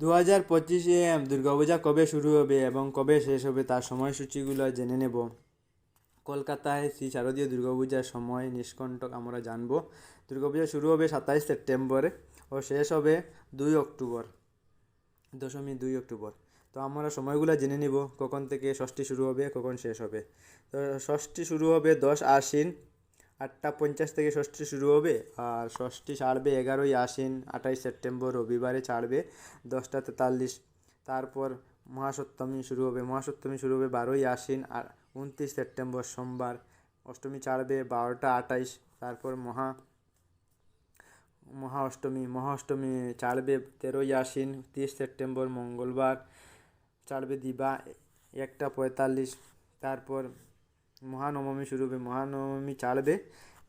দু হাজার পঁচিশে দুর্গাপূজা কবে শুরু হবে এবং কবে শেষ হবে তার সময়সূচিগুলো জেনে নেব। কলকাতায় শ্রী শারদীয় দুর্গাপূজার সময় নিষ্কণ্টক আমরা জানব। দুর্গাপূজা শুরু হবে সাতাইশ সেপ্টেম্বরে ও শেষ হবে দুই অক্টোবর দশমী দুই অক্টোবর। তো আমরা সময়গুলো জেনে নিব, কখন থেকে ষষ্ঠী শুরু হবে, কখন শেষ হবে। তো ষষ্ঠী শুরু হবে দশ আশ্বিন আটটা পঞ্চাশ থেকে ষষ্ঠী শুরু হবে আর ষষ্ঠী ছাড়বে এগারোই আশ্বিন, আঠাইশ সেপ্টেম্বর, রবিবারে ছাড়বে দশটা তেতাল্লিশ। তারপর মহাসপ্তমী শুরু হবে, মহাসপ্তমী শুরু হবে বারোই আশ্বিন আর উনত্রিশ সেপ্টেম্বর সোমবার। অষ্টমী ছাড়বে বারোটা আঠাইশ, তারপর মহা মহা অষ্টমী মহা অষ্টমী ছাড়বে তেরোই আশ্বিন, তিরিশ সেপ্টেম্বর মঙ্গলবার, ছাড়বে দিবা একটা পঁয়তাল্লিশ। তারপর মহানবমী শুরু হবে। মহানবমী ছাড়বে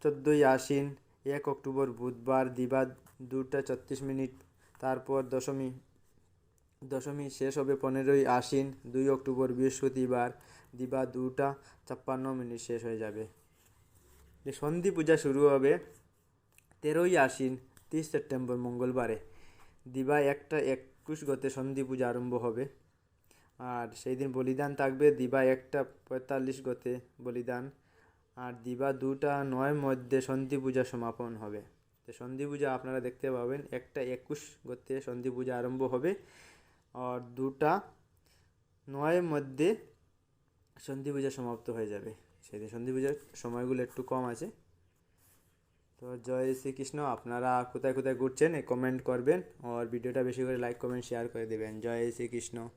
চোদ্দোই আশ্বিন, এক অক্টোবর, বুধবার দিবা দুটা ছত্রিশ মিনিট। তারপর দশমী। দশমী শেষ হবে পনেরোই আশ্বিন, দুই অক্টোবর, বৃহস্পতিবার। দিবা দুটা ছাপ্পান্ন মিনিট শেষ হয়ে যাবে। সন্ধি পূজা শুরু হবে তেরোই আশ্বিন, তিরিশ সেপ্টেম্বর, মঙ্গলবারে। দিবা একটা একুশ গতে সন্ধি পূজা আরম্ভ হবে। আর সেই দিন বলিদান থাকবে। দিবা একটা পঁয়তাল্লিশ গতে বলিদান। আর দিবা দুটা নয় মধ্যে সন্ধি পূজা সমাপন হবে। তো সন্ধি পূজা আপনারা দেখতে পাবেন। একটা একুশ গতে সন্ধি পূজা আরম্ভ হবে। আর দুটা নয়ের মধ্যে সন্ধি পূজা সমাপ্ত হয়ে যাবে। সেদিন সন্ধি পূজার সময়গুলো একটু কম আছে। তো জয় শ্রীকৃষ্ণ। আপনারা কোথায় কোথায় ঘুরছেন কমেন্ট করবেন। আর ভিডিওটা বেশি করে লাইক, কমেন্ট, শেয়ার করে দেবেন। জয় শ্রীকৃষ্ণ।